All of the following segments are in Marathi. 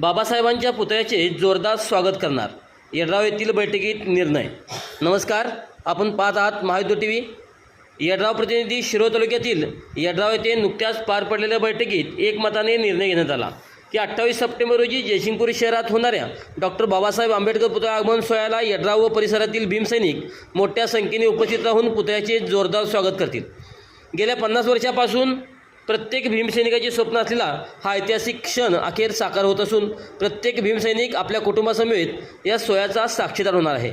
बाबासाहेबांच्या पुतळ्याचे जोरदार स्वागत करणार. येडराव येथील बैठकीत निर्णय. नमस्कार आपण पाहत आहात महायुद्ध टी व्ही येडराव प्रतिनिधी शिरो तालुक्यातील येडराव येथे नुकत्याच पार पडलेल्या बैठकीत एकमताने निर्णय घेण्यात आला. की अठ्ठावीस सप्टेंबर रोजी जयसिंगपूर शहरात होणाऱ्या डॉक्टर बाबासाहेब आंबेडकर पुतळा आगमन सोहळ्याला येडराव व परिसरातील भीमसैनिक मोठ्या संख्येने उपस्थित राहून पुतळ्याचे जोरदार स्वागत करतील. गेल्या पन्नास वर्षापासून प्रत्येक भीमसैनिकाचे स्वप्न असलेला हा ऐतिहासिक क्षण अखेर साकार होत असून प्रत्येक भीमसैनिक आपल्या कुटुंबासमवेत या सोयाचा साक्षीदार होणार आहे.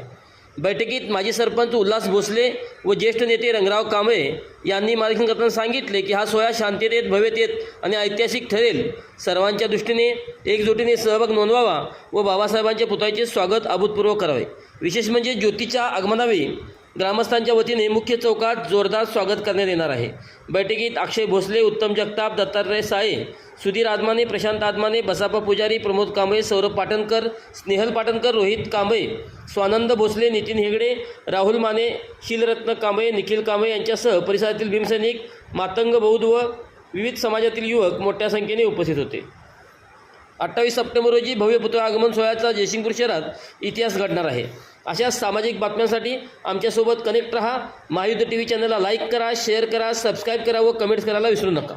बैठकीत माजी सरपंच उल्हास भोसले व ज्येष्ठ नेते रंगराव कांबळे यांनी मार्गदर्शन करताना सांगितले की हा सोहळा शांततेत भव्यतेत आणि ऐतिहासिक ठरेल. सर्वांच्या दृष्टीने एकजुटीने सहभाग नोंदवावा व बाबासाहेबांच्या पुतळ्याचे स्वागत अभूतपूर्व करावे. विशेष म्हणजे ज्योतीच्या आगमनावेळी ग्रामस्थांच्या वतीने मुख्य चौकात जोरदार स्वागत करण्यात येणार आहे. बैठकीत अक्षय भोसले उत्तम जगताप दत्तात्रय साळे सुधीर आदमाने प्रशांत आदमाने बसापा पुजारी प्रमोद कांबळे सौरभ पाटणकर स्नेहल पाटणकर रोहित कांबळे स्वानंद भोसले नितीन हेगडे राहुल माने शीलरत्न कांबळे निखिल कांबळे यांच्यासह परिसरातील भीमसैनिक मातंग बौद्ध व विविध समाजातील युवक मोठ्या संख्येने उपस्थित होते. अठ्ठावीस सप्टेंबर रोजी भव्य पुतळा आगमन सोहळ्याचा जयसिंगपूर शहरात इतिहास घडणार आहे. अशा सामाजिक बातम्यांसाठी आमच्यासोबत कनेक्ट रहा. महायुद्ध टी व्ही चॅनलला लाईक करा शेअर करा सबस्क्राईब करा व कमेंट्स करायला विसरू नका.